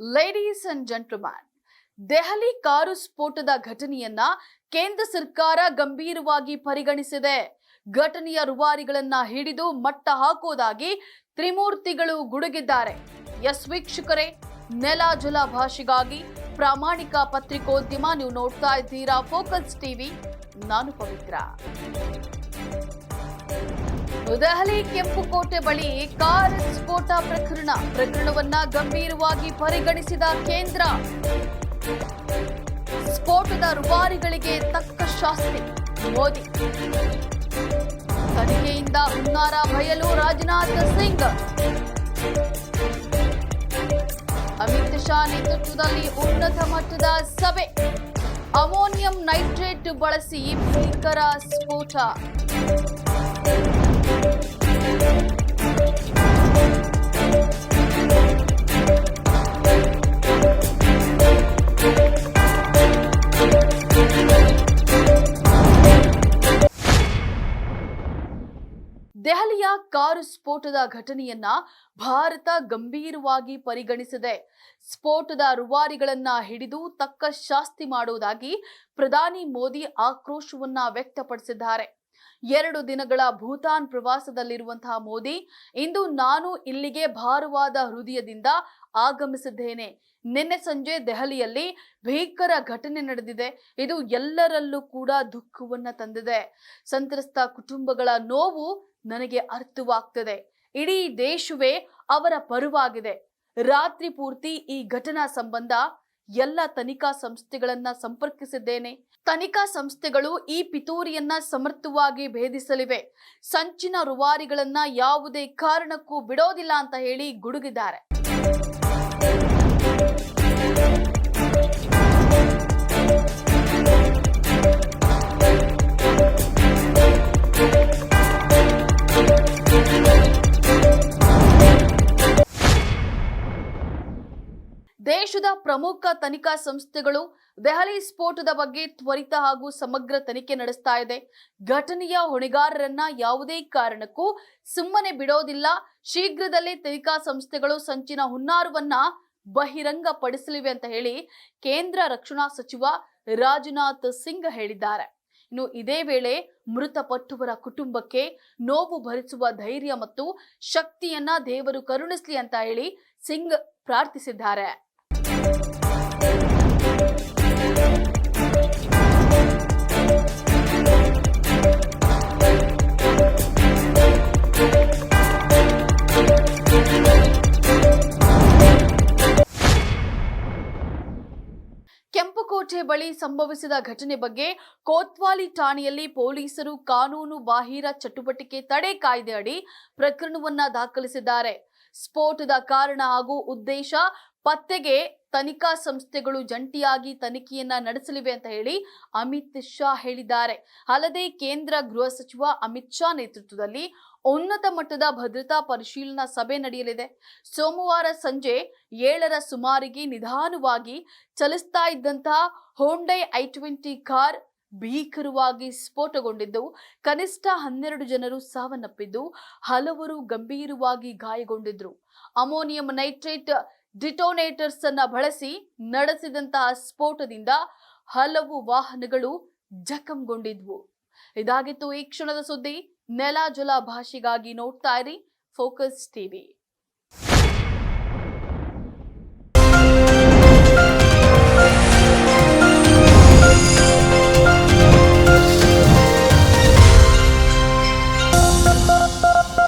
Ladies and gentleman Delhi car ಸ್ಫೋಟದ ಘಟನೆಯನ್ನ ಕೇಂದ್ರ ಸರ್ಕಾರ ಗಂಭೀರವಾಗಿ ಪರಿಗಣಿಸಿದೆ. ಘಟನೆಯ ರೂವಾರಿಗಳನ್ನ ಹಿಡಿದು ಮಟ್ಟ ಹಾಕೋದಾಗಿ ತ್ರಿಮೂರ್ತಿಗಳು ಗುಡುಗಿದ್ದಾರೆ. ಎಸ್ ವೀಕ್ಷಕರೇ, ನೆಲ ಜಲ ಭಾಷೆಗಾಗಿ ಪ್ರಾಮಾಣಿಕ ಪತ್ರಿಕೋದ್ಯಮ ನೀವು ನೋಡ್ತಾ ಇದ್ದೀರಾ ಫೋಕಸ್ ಟಿವಿ ನಾನು ಪವಿತ್ರ. ದೆಹಲಿ ಕೆಂಪುಕೋಟೆ ಬಳಿ ಕಾರ್ ಸ್ಫೋಟ ಪ್ರಕರಣ. ಪ್ರಕರಣವನ್ನ ಗಂಭೀರವಾಗಿ ಪರಿಗಣಿಸಿದ ಕೇಂದ್ರ. ಸ್ಫೋಟದ ರುವಾರಿಗಳಿಗೆ ತಕ್ಕ ಶಾಸ್ತಿ. ಮೋದಿ. ತನಿಖೆಯಿಂದ ಹುನ್ನಾರ ಬಯಲು ರಾಜನಾಥ್ ಸಿಂಗ್. ಅಮಿತ್ ಶಾ ನೇತೃತ್ವದಲ್ಲಿ ಉನ್ನತ ಮಟ್ಟದ ಸಭೆ. ಅಮೋನಿಯಂ ನೈಟ್ರೇಟ್ ಬಳಸಿ ಭೀಕರ ಸ್ಫೋಟ. ದೆಹಲಿಯ ಕಾರು ಸ್ಫೋಟದ ಘಟನೆಯನ್ನ ಭಾರತ ಗಂಭೀರವಾಗಿ ಪರಿಗಣಿಸಿದೆ. ಸ್ಫೋಟದ ರುವಾರಿಗಳನ್ನ ಹಿಡಿದು ತಕ್ಕ ಶಾಸ್ತಿ ಮಾಡುವುದಾಗಿ ಪ್ರಧಾನಿ ಮೋದಿ ಆಕ್ರೋಶವನ್ನ ವ್ಯಕ್ತಪಡಿಸಿದ್ದಾರೆ. ಎರಡು ದಿನಗಳ ಭೂತಾನ್ ಪ್ರವಾಸದಲ್ಲಿರುವಂತಹ ಮೋದಿ, ಇಂದು ನಾನು ಇಲ್ಲಿಗೆ ಭಾರವಾದ ಹೃದಯದಿಂದ ಆಗಮಿಸಿದ್ದೇನೆ. ನಿನ್ನೆ ಸಂಜೆ ದೆಹಲಿಯಲ್ಲಿ ಭೀಕರ ಘಟನೆ ನಡೆದಿದೆ. ಇದು ಎಲ್ಲರಲ್ಲೂ ಕೂಡ ದುಃಖವನ್ನ ತಂದಿದೆ. ಸಂತ್ರಸ್ತ ಕುಟುಂಬಗಳ ನೋವು ನನಗೆ ಅರ್ಥವಾಗ್ತದೆ. ಇಡೀ ದೇಶವೇ ಅವರ ಪರವಾಗಿದೆ. ರಾತ್ರಿ ಪೂರ್ತಿ ಈ ಘಟನಾ ಸಂಬಂಧ ಎಲ್ಲ ತನಿಖಾ ಸಂಸ್ಥೆಗಳನ್ನ ಸಂಪರ್ಕಿಸಿದ್ದೇನೆ. ತನಿಖಾ ಸಂಸ್ಥೆಗಳು ಈ ಪಿತೂರಿಯನ್ನ ಸಮರ್ಥವಾಗಿ ಭೇದಿಸಲಿವೆ. ಸಂಚಿನ ರುವಾರಿಗಳನ್ನ ಯಾವುದೇ ಕಾರಣಕ್ಕೂ ಬಿಡೋದಿಲ್ಲ ಅಂತ ಹೇಳಿ ಗುಡುಗಿದ್ದಾರೆ. ದೇಶದ ಪ್ರಮುಖ ತನಿಖಾ ಸಂಸ್ಥೆಗಳು ದೆಹಲಿ ಸ್ಫೋಟದ ಬಗ್ಗೆ ತ್ವರಿತ ಹಾಗೂ ಸಮಗ್ರ ತನಿಖೆ ನಡೆಸ್ತಾ ಇದೆ. ಘಟನೆಯ ಹೊಣೆಗಾರರನ್ನ ಯಾವುದೇ ಕಾರಣಕ್ಕೂ ಸುಮ್ಮನೆ ಬಿಡೋದಿಲ್ಲ. ಶೀಘ್ರದಲ್ಲೇ ತನಿಖಾ ಸಂಸ್ಥೆಗಳು ಸಂಚಿನ ಹುನ್ನಾರವನ್ನ ಬಹಿರಂಗ ಪಡಿಸಲಿವೆ ಅಂತ ಹೇಳಿ ಕೇಂದ್ರ ರಕ್ಷಣಾ ಸಚಿವ ರಾಜನಾಥ್ ಸಿಂಗ್ ಹೇಳಿದ್ದಾರೆ. ಇನ್ನು ಇದೇ ವೇಳೆ ಮೃತಪಟ್ಟವರ ಕುಟುಂಬಕ್ಕೆ ನೋವು ಭರಿಸುವ ಧೈರ್ಯ ಮತ್ತು ಶಕ್ತಿಯನ್ನ ದೇವರು ಕರುಣಿಸ್ಲಿ ಅಂತ ಹೇಳಿ ಸಿಂಗ್ ಪ್ರಾರ್ಥಿಸಿದ್ದಾರೆ. ಕೆಂಪುಕೋಟೆ ಬಳಿ ಸಂಭವಿಸಿದ ಘಟನೆ ಬಗ್ಗೆ ಕೋತ್ವಾಲಿ ಠಾಣೆಯಲ್ಲಿ ಪೊಲೀಸರು ಕಾನೂನು ಬಾಹಿರ ಚಟುವಟಿಕೆ ತಡೆ ಕಾಯ್ದೆ ಅಡಿ ಪ್ರಕರಣವನ್ನ ದಾಖಲಿಸಿದ್ದಾರೆ. ಸ್ಫೋಟದ ಕಾರಣ ಹಾಗೂ ಉದ್ದೇಶ ಪತ್ತೆಗೆ ತನಿಖಾ ಸಂಸ್ಥೆಗಳು ಜಂಟಿಯಾಗಿ ತನಿಖೆಯನ್ನ ನಡೆಸಲಿವೆ ಅಂತ ಹೇಳಿ ಅಮಿತ್ ಶಾ ಹೇಳಿದ್ದಾರೆ. ಅಲ್ಲದೆ ಕೇಂದ್ರ ಗೃಹ ಸಚಿವ ಅಮಿತ್ ಶಾ ನೇತೃತ್ವದಲ್ಲಿ ಉನ್ನತ ಮಟ್ಟದ ಭದ್ರತಾ ಪರಿಶೀಲನಾ ಸಭೆ ನಡೆಯಲಿದೆ. ಸೋಮವಾರ ಸಂಜೆ ಏಳರ ಸುಮಾರಿಗೆ ನಿಧಾನವಾಗಿ ಚಲಿಸ್ತಾ ಇದ್ದಂತಹ ಹೋಂಡೈ ಐ ಟ್ವೆಂಟಿ ಕಾರ್ ಭೀಕರವಾಗಿ ಸ್ಫೋಟಗೊಂಡಿದ್ದು, ಕನಿಷ್ಠ ಹನ್ನೆರಡು ಜನರು ಸಾವನ್ನಪ್ಪಿದ್ದು, ಹಲವರು ಗಂಭೀರವಾಗಿ ಗಾಯಗೊಂಡಿದ್ರು. ಅಮೋನಿಯಂ ನೈಟ್ರೇಟ್ ಡಿಟೋನೇಟರ್ಸ್ ಅನ್ನ ಬಳಸಿ ನಡೆಸಿದಂತಹ ಸ್ಫೋಟದಿಂದ ಹಲವು ವಾಹನಗಳು ಜಖಂಗೊಂಡಿದ್ವು. ಇದಾಗಿತ್ತು ಈ ಕ್ಷಣದ ಸುದ್ದಿ. ನೆಲ ಜಲ ಭಾಷೆಗಾಗಿ ನೋಡ್ತಾ ಇರಿ. Focus TV.